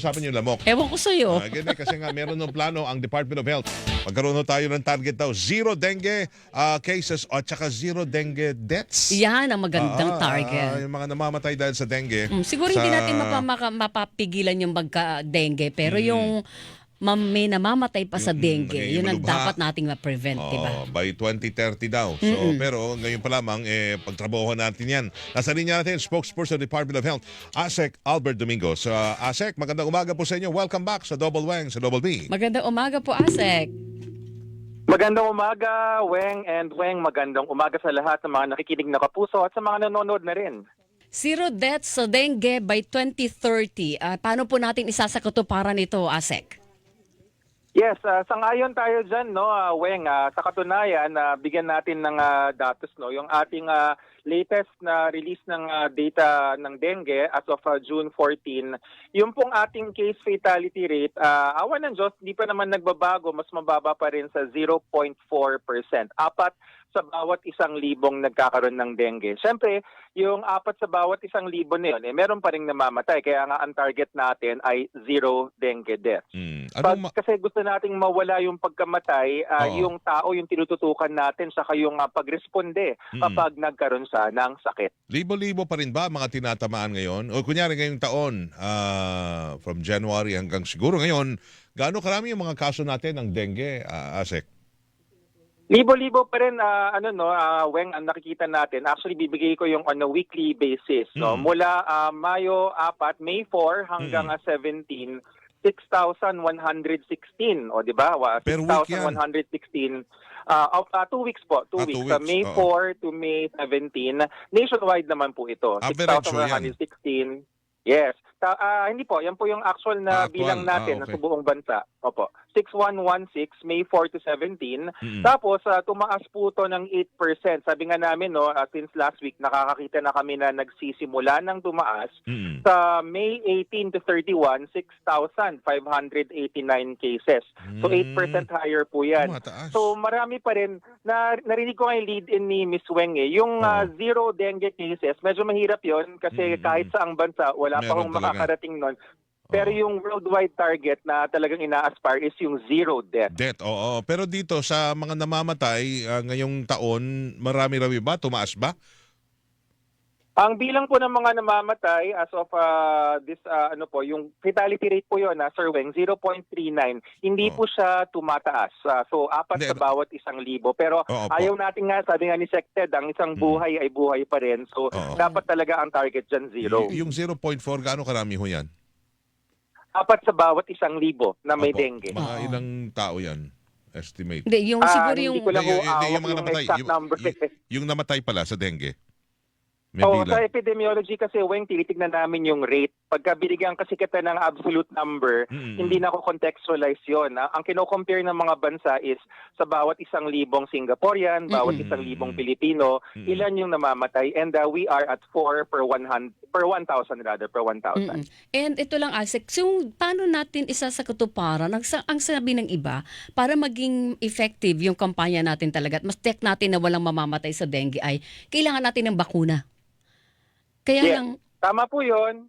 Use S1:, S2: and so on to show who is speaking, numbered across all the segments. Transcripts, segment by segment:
S1: Sabi niyo lamok.
S2: Ewan ko sa'yo.
S1: Ah, ganyan, kasi nga meron ng plano ang Department of Health. Magkaroon na tayo ng target daw. Zero dengue ah, cases at saka zero dengue deaths.
S2: Yan ang magandang
S1: Ah, ah,
S2: target.
S1: yung mga namamatay dahil sa dengue.
S2: Mm, siguro
S1: sa-
S2: hindi natin mapapigilan yung magka-dengue, pero yung mam, may namamatay pa sa
S1: Mm,
S2: dengue,
S1: magiging
S2: yun ang
S1: malubha.
S2: dapat nating ma-prevent, di ba?
S1: Oh, by 2030 daw. So, pero ngayon pa lamang eh pagtrabaho natin 'yan. Nasa linya natin spokesperson ng Department of Health, ASEC Albert Domingos. So, ASEC, magandang umaga po sa inyo. Welcome back sa Double Wang sa Double B.
S2: Magandang umaga po, Asek.
S3: Magandang umaga, Weng and Weng. Magandang umaga sa lahat ng mga nakikinig na kapuso at sa mga nanonood na rin.
S2: Zero deaths sa dengue by 2030. Ah, paano po natin isasakatuparan ito, Asek?
S3: Yes, uh, sangayon tayo dyan, no, uh, Weng. ah, sa katunayan, na bigyan natin ng ah, datos, no, yung ating ah, latest na release ng ah, data ng dengue as of ah, June 14, yung pong ating case fatality rate, uh, awan ng Diyos, hindi pa naman nagbabago, mas mababa pa rin sa 0.4%. Apat sa bawat isang libong nagkakaroon ng dengue. Siyempre, yung apat sa bawat isang libo na yun, eh, meron pa rin namamatay. Kaya nga ang target natin ay zero dengue deaths.
S1: Hmm.
S3: Pag,
S1: Anong ma-
S3: kasi gusto nating mawala yung pagkamatay, ah,
S1: Oo.
S3: yung tao yung tinututukan natin saka yung ah, pagresponde
S1: Mm.
S3: kapag nagkaroon sa ng sakit.
S1: libo-libo pa rin ba mga tinatamaan ngayon? O kunyari ngayong taon, ah, from January hanggang siguro ngayon, gaano karami yung mga kaso natin ng dengue, ah, ASEC?
S3: Libo-libo pa rin ah, ano no, ah, Weng ang nakikita natin. Actually bibigay ko yung on a weekly basis, no.
S1: Mm.
S3: Mula ah, Mayo 4, May 4 hanggang
S1: Mm.
S3: ah, 17 6,116 o di ba? Wa-
S1: Per week yan.
S3: 6,116 Ah, of- ah, two weeks po, two
S1: Ah,
S3: weeks.
S1: two
S3: Sa
S1: weeks,
S3: May
S1: oo.
S3: 4 to May 17. Nationwide naman po ito.
S1: Average po yan.
S3: 6,116. Yes. Ta- ah, hindi po, yan po yung actual
S1: Ah,
S3: na
S1: actual.
S3: bilang natin
S1: Ah, okay.
S3: sa buong bansa. Opo. 6116 May 4 to 17.
S1: Mm.
S3: Tapos ah, tumaas po to ng 8%. Sabi nga namin no, ah, since last week nakakakita na kami na nagsisimula ng tumaas
S1: Mm.
S3: sa May 18 to 31, 6,589 cases. So
S1: Mm.
S3: 8% higher po yan.
S1: Mataas.
S3: So marami pa rin na narinig ko nga yung lead in ni Miss Weng eh. Yung ah,
S1: Oo.
S3: zero dengue cases, medyo mahirap 'yon kasi
S1: Mm.
S3: kahit sa ang bansa wala pa
S1: Meron
S3: hong
S1: talaga.
S3: Makakarating nun. Pero yung worldwide target na talagang ina-aspire is yung zero death.
S1: Death, oo. Pero dito sa mga namamatay ah, ngayong taon, marami-rami ba? Tumaas ba?
S3: Ang bilang po ng mga namamatay as of ah, this ah, ano po, yung fatality rate po 'yon, na Sir Weng, 0.39. Hindi
S1: Oo.
S3: po siya tumataas. Ah, so apat
S1: Hindi,
S3: sa bawat isang libo. Pero
S1: po.
S3: ayaw natin nga, sabi nga ni Sected, ang isang
S1: Mm.
S3: buhay ay buhay pa rin. So
S1: Oo.
S3: dapat talaga ang target dyan zero.
S1: Y- yung 0.4, gaano karami ho yan?
S3: Apat sa bawat isang libo na may
S1: Opo.
S3: dengue.
S1: Mga
S2: Oo.
S1: ilang tao yan? Estimate.
S2: Hindi, yung siguro
S3: hindi
S2: yung...
S3: ko lang
S1: Hindi, yung- hindi, yung mga
S3: yung
S1: namatay.
S3: exact
S1: Yung-
S3: number.
S1: Yung namatay pala sa dengue. May
S3: Oo, sa
S1: bilang.
S3: epidemiology kasi, Weng, tinitignan namin yung rate. Pagka binigyan kasi kita ng absolute number,
S1: Mm.
S3: hindi na ako contextualize yon. Ang kino-compare ng mga bansa is sa bawat isang libong Singaporean, bawat
S2: Mm-mm.
S3: isang libong Pilipino,
S1: Mm-mm.
S3: ilan yung namamatay. And uh, we are at 4 per 100, per 1,000 rather, per 1,000.
S2: Mm-mm. And ito lang, Asek, so paano natin ang, sa- ang sabi ng iba para maging effective yung kampanya natin talaga at mas tech natin na walang mamamatay sa dengue ay kailangan natin ng bakuna. Kaya
S3: Yes.
S2: lang,
S3: Tama po yon.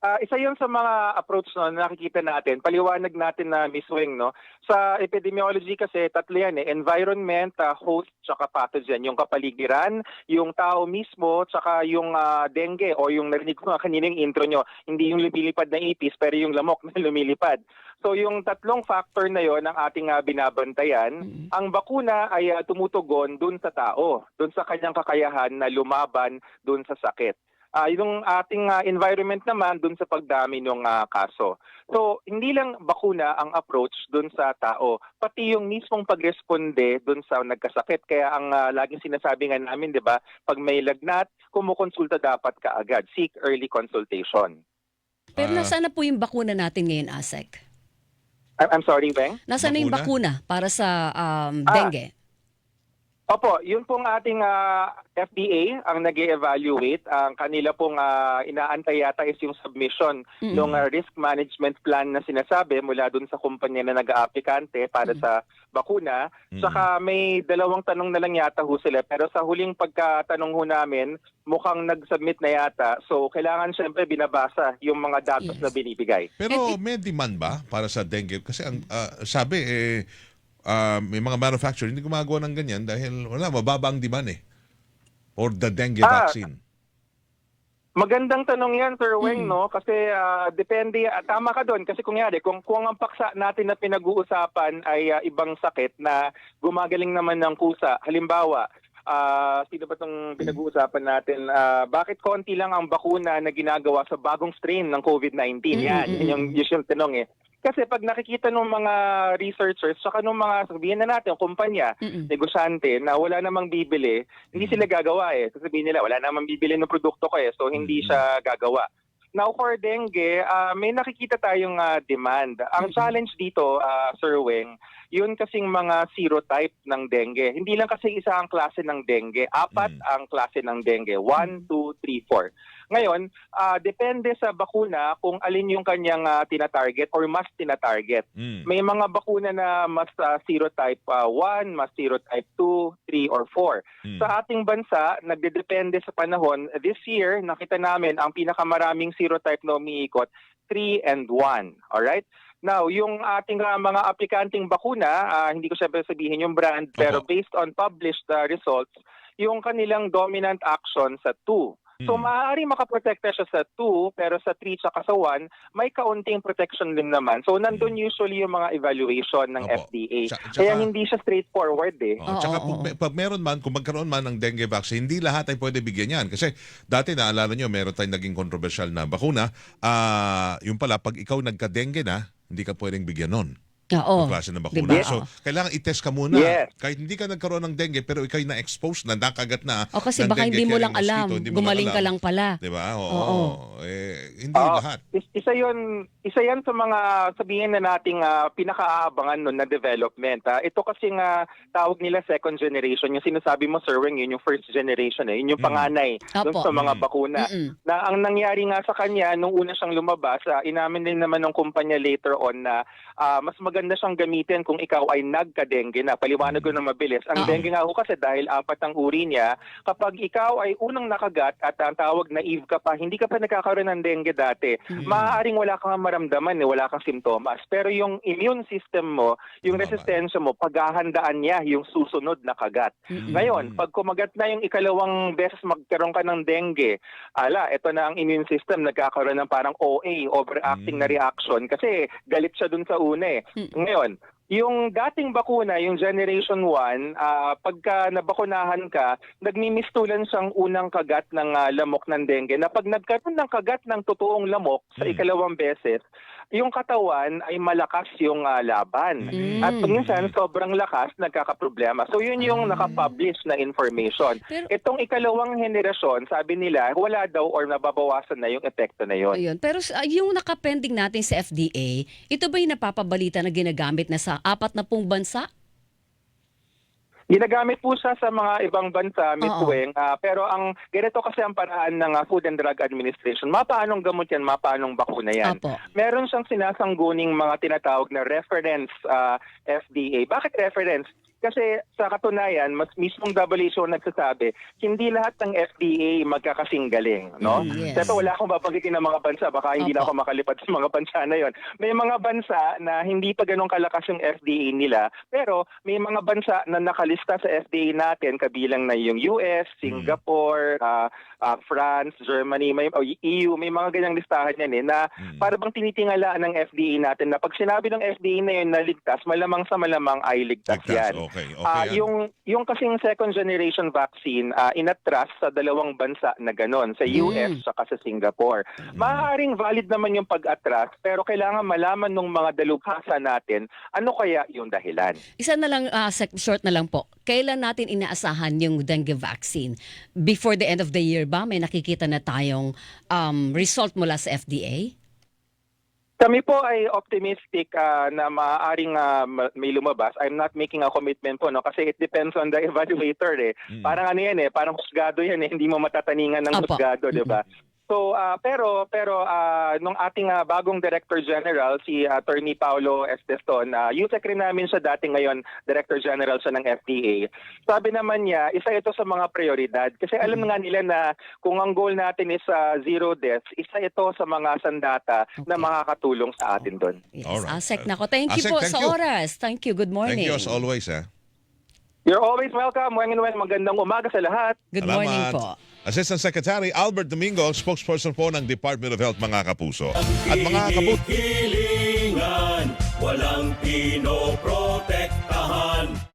S3: Ah, isa yun sa mga approach no, na nakikita natin. Paliwanag natin na Miss Wing, no? Sa epidemiology kasi, tatlo yan eh. Environment, ah, host, tsaka pathogen. Yung kapaligiran, yung tao mismo, tsaka yung ah, dengue o yung narinig ko nga kanina yung intro nyo. Hindi yung lumilipad na ipis, pero yung lamok na lumilipad. So yung tatlong factor na yon ang ating ah, binabantayan.
S2: mm,
S3: Ang bakuna ay ah, tumutugon dun sa tao, dun sa kanyang kakayahan na lumaban dun sa sakit. Ah, yung ating ah, environment naman dun sa pagdami ng ah, kaso. So, hindi lang bakuna ang approach dun sa tao, pati yung mismong pagresponde dun sa nagkasakit. Kaya ang ah, laging sinasabi nga namin, 'di ba, pag may lagnat, kumukonsulta dapat kaagad, seek early consultation.
S2: pero
S1: Ah.
S2: nasaan na po yung bakuna natin ngayon, Asek?
S3: I'm, I'm sorry, Beng.
S2: Nasaan na yung
S1: Bakuna?
S2: para sa um,
S3: Ah,
S2: dengue?
S3: Opo, yun pong ating ah, FDA ang nag evaluate Ang kanila pong ah, inaantay yata is yung submission
S2: Mm.
S3: ng ah, risk management plan na sinasabi mula dun sa kumpanya na nag-aaplikante para
S2: Mm.
S3: sa bakuna.
S1: Mm.
S3: Saka may dalawang tanong na lang yata ho sila. Pero sa huling pagkatanong ho namin, mukhang nag-submit na yata. So kailangan syempre binabasa yung mga datos
S2: Yes.
S3: na binibigay.
S1: Pero may demand ba para sa dengue? Kasi ang ah, sabi eh ah, may mga manufacturer hindi gumagawa ng ganyan dahil wala mababa ang demand eh. For the dengue
S3: Ah,
S1: vaccine.
S3: Magandang tanong yan, Sir
S2: Mm.
S3: Weng, no? Kasi ah, depende, ah, tama ka doon. Kasi kung yari, kung, kung ang paksa natin na pinag-uusapan ay ah, ibang sakit na gumagaling naman ng kusa, halimbawa, ah, sino ba itong pinag-uusapan natin? Ah, bakit konti lang ang bakuna na ginagawa sa bagong strain ng COVID-19?
S2: Mm,
S3: Yan,
S2: mm,
S3: yun yung usual tanong eh. Kasi pag nakikita ng mga researchers, saka ng mga, sabihin na natin, kumpanya,
S2: Mm-mm.
S3: negosyante na wala namang bibili, hindi sila gagawa eh. Sasabihin nila, wala namang bibili ng produkto ko eh, so hindi siya gagawa. Now for dengue, ah, may nakikita tayong ah, demand. Ang challenge dito, ah, Sir Weng, yun kasing mga serotype ng dengue. Hindi lang kasi isa ang klase ng dengue, apat
S1: Mm.
S3: ang klase ng dengue. One, two, three, four. Ngayon, ah, depende sa bakuna kung alin yung kanyang ah, tina-target or mas tina-target.
S1: Mm.
S3: May mga bakuna na mas uh, serotype 1, mas serotype 2, 3, or 4.
S1: Mm.
S3: Sa ating bansa, nagdedepende sa panahon. This year, nakita namin ang pinakamaraming serotype na umiikot, 3 and 1. Alright? Now, yung ating uh, mga aplikanteng bakuna, ah, hindi ko siyempre sabihin yung brand, pero based on published uh, results, yung kanilang dominant action sa 2. So
S1: Mm.
S3: maaari makaprotekta siya sa 2, pero sa 3 tsaka sa 1, may kaunting protection din naman. So nandun usually yung mga evaluation ng.
S1: Opo.
S3: FDA.
S1: Tsa-
S3: Kaya
S1: tsaka-
S3: hindi siya straightforward eh.
S1: Oh, tsaka
S2: oo,
S1: pag,
S2: oo.
S1: pag meron man, kung magkaroon man ng dengue vaccine, hindi lahat ay pwede bigyan yan. Kasi dati naalala nyo, meron tayong naging controversial na bakuna. Ah, yung pala, pag ikaw nagka-dengue na, hindi ka pwedeng bigyan nun.
S2: Oo.
S1: Yung klase ng bakuna.
S2: Diba?
S1: So,
S2: Oo.
S1: kailangan i-test ka muna.
S3: Yes.
S1: Kahit hindi ka nagkaroon ng dengue, pero ikaw na expose na, nakagat na.
S2: O kasi
S1: ng
S2: baka
S1: dengue
S2: hindi mo lang alam,
S1: mosquito, mo
S2: gumaling ka
S1: alam.
S2: lang pala.
S1: Di ba? Oo.
S2: Oo.
S1: Eh, hindi
S3: Ah,
S1: lahat.
S3: is- isa yon isa yan sa mga sabihin na nating ah, pinakaabangan nun na development. ah. ito kasi nga tawag nila second generation. Yung sinasabi mo, Sir Weng, yun yung first generation. Eh. Yun yung
S1: Mm.
S3: panganay dun
S2: Opo.
S3: sa mga
S1: Mm.
S3: bakuna.
S2: Mm-mm.
S3: na ang nangyari nga sa kanya nung una siyang lumabas, ah, inamin din naman ng kumpanya later on na ah, mas maganda siyang gamitin kung ikaw ay nagka-dengue na. Paliwanag ko na mabilis. Ang
S2: Oo.
S3: dengue nga ho kasi dahil apat ang uri niya, kapag ikaw ay unang nakagat at ang tawag naive ka pa, hindi ka pa nagkakaroon ng dengue dati,
S2: Mm.
S3: maaaring wala kang maramdaman, eh, wala kang simptomas. Pero yung immune system mo, yung resistensya mo, paghahandaan niya yung susunod na kagat. Ngayon, pag kumagat na yung ikalawang beses magkaroon ka ng dengue, ala, ito na ang immune system, nagkakaroon ng parang OA, overacting na
S1: Mm.
S3: reaction, kasi galit siya dun sa una eh. Ngayon, yung dating bakuna, yung Generation 1, ah, pagka nabakunahan ka, nagmimistulan siyang unang kagat ng ah, lamok ng dengue na pag nagkaroon ng kagat ng totoong lamok sa
S1: Mm.
S3: ikalawang beses, yung katawan ay malakas yung ah, laban.
S2: Mm.
S3: At minsan, sobrang lakas, nagkakaproblema. So yun yung
S2: Ah.
S3: nakapublish na information.
S2: Pero
S3: Itong ikalawang henerasyon, sabi nila, wala daw or nababawasan na yung epekto na yun.
S2: Ayun. Pero sa- yung nakapending natin sa FDA, ito ba yung napapabalita na ginagamit na sa apat na pong bansa?
S3: Ginagamit po siya sa mga ibang bansa, Miss
S2: Oo.
S3: Weng. Ah, pero ang ganito kasi ang paraan ng ah, Food and Drug Administration. Mapaanong gamot yan, mapaanong bakuna yan.
S2: Apo.
S3: Meron siyang sinasangguning mga tinatawag na reference ah, FDA. Bakit reference? Kasi sa katunayan, mas mismong WHO nagsasabi, hindi lahat ng FDA magkakasing galing. No?
S2: Mm, yes.
S3: Pero wala akong babanggitin ng mga bansa, baka hindi na
S2: Opo.
S3: ako makalipad sa mga bansa na yon. May mga bansa na hindi pa ganun kalakas yung FDA nila, pero may mga bansa na nakalista sa FDA natin, kabilang na yung US, Singapore, ah, ah, France, Germany, may, o EU, may mga ganyang listahan yan eh, na
S1: Mm.
S3: para bang tinitingalaan ng FDA natin na pag sinabi ng FDA na yun na ligtas, malamang sa malamang ay ligtas,
S1: Ligtas.
S3: yan.
S1: Okay, okay. Yan.
S3: yung yung kasing second generation vaccine ah, inatras sa dalawang bansa na ganon, sa US
S2: Mm.
S3: at sa Singapore.
S1: Mm.
S3: Maaaring valid naman yung pag-atras pero kailangan malaman ng mga dalubhasa natin ano kaya yung dahilan.
S2: Isa na lang, sec- short na lang po. Kailan natin inaasahan yung dengue vaccine? Before the end of the year ba? May nakikita na tayong um, result mula sa FDA?
S3: Kami po ay optimistic ah, na maaaring ma- may lumabas. I'm not making a commitment po no kasi it depends on the evaluator eh.
S1: Mm.
S3: Parang ano yan eh, parang husgado yan eh, hindi mo matataningan ng
S2: Apo.
S3: husgado, 'di ba? So ah, pero pero ah, nung ating ah, bagong Director General si Attorney Paulo Esteston, uh, USEC rin namin siya dati ngayon Director General siya ng FDA. Sabi naman niya, isa ito sa mga prioridad kasi alam nga nila na kung ang goal natin is ah, zero deaths, isa ito sa mga sandata na
S2: Okay.
S3: makakatulong sa atin doon.
S2: Yes,
S1: Alright.
S2: Asek nako. Thank you
S1: Asek,
S2: po
S1: thank
S2: sa
S1: you.
S2: oras. Thank you. Good morning.
S1: Thank you as always. Eh.
S3: You're always welcome. Weng and Wen, magandang umaga sa lahat.
S2: Good
S1: Salamat.
S2: morning po.
S1: Assistant Secretary Albert Domingo, spokesperson po ng Department of Health, mga kapuso. At mga kapuso,
S4: walang pinoprotektahan.